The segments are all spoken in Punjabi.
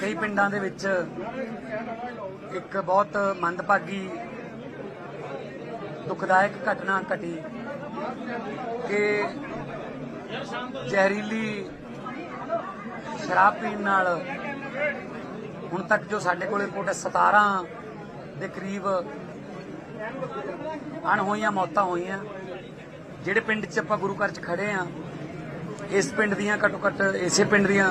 ਕਈ ਪਿੰਡਾਂ ਦੇ ਵਿੱਚ ਇੱਕ ਬਹੁਤ ਮੰਦਭਾਗੀ, ਦੁਖਦਾਇਕ ਘਟਨਾ ਘਟੀ ਕਿ ਜ਼ਹਿਰੀਲੀ ਸ਼ਰਾਬ ਪੀਣ ਨਾਲ ਹੁਣ ਤੱਕ ਜੋ ਸਾਡੇ ਕੋਲ ਕੋਟ ਹੈ 17 ਦੇ ਕਰੀਬ ਅਣਹੋਈਆਂ ਮੌਤਾਂ ਹੋਈਆਂ। ਜਿਹੜੇ ਪਿੰਡ 'ਚ ਆਪਾਂ ਗੁਰੂ ਘਰ 'ਚ ਖੜੇ ਆ ਇਸ ਪਿੰਡ ਦੀਆਂ ਘੱਟੋ ਘੱਟ ਇਸੇ ਪਿੰਡ ਦੀਆਂ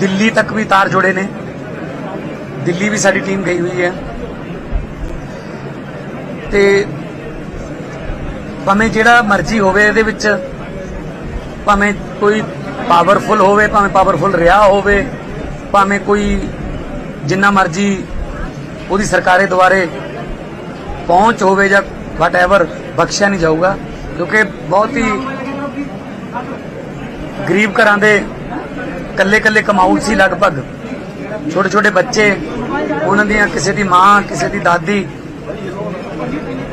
ਦਿੱਲੀ ਤੱਕ ਵੀ ਤਾਰ ਜੁੜੇ ਨੇ। ਦਿੱਲੀ ਵੀ ਸਾਡੀ ਟੀਮ ਗਈ ਹੋਈ ਹੈ। ਤੇ ਭਾਵੇਂ ਜਿਹੜਾ ਮਰਜ਼ੀ ਹੋਵੇ ਇਹਦੇ ਵਿੱਚ, ਭਾਵੇਂ ਕੋਈ ਪਾਵਰਫੁਲ ਹੋਵੇ, ਭਾਵੇਂ ਪਾਵਰਫੁਲ ਰਿਹਾ ਹੋਵੇ, ਭਾਵੇਂ ਕੋਈ ਜਿੰਨਾ ਮਰਜ਼ੀ ਉਹਦੀ ਸਰਕਾਰੇ ਦੁਆਰੇ ਪਹੁੰਚ ਹੋਵੇ ਜਾਂ ਵਟਐਵਰ ਬਖਸ਼ਿਆ ਨਹੀਂ ਜਾਊਗਾ, ਕਿਉਂਕਿ ਬਹੁਤ ਹੀ ਗਰੀਬ ਘਰਾਂ ਦੇ ਕੱਲੇ ਕੱਲੇ ਕਮਾਊ ਸੀ ਲਗਭਗ। ਛੋਟੇ ਛੋਟੇ ਬੱਚੇ, ਉਹਨਾਂ ਦੀਆਂ ਕਿਸੇ ਦੀ ਮਾਂ, ਕਿਸੇ ਦੀ ਦਾਦੀ,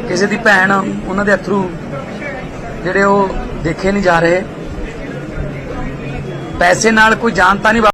ਕਿਸੇ ਦੀ ਭੈਣ, ਉਹਨਾਂ ਦੇ ਅਥਰੂ ਜਿਹੜੇ ਉਹ ਦੇਖੇ ਨਹੀਂ ਜਾ ਰਹੇ। ਪੈਸੇ ਨਾਲ ਕੋਈ ਜਾਨ ਤਾਂ ਨਹੀਂ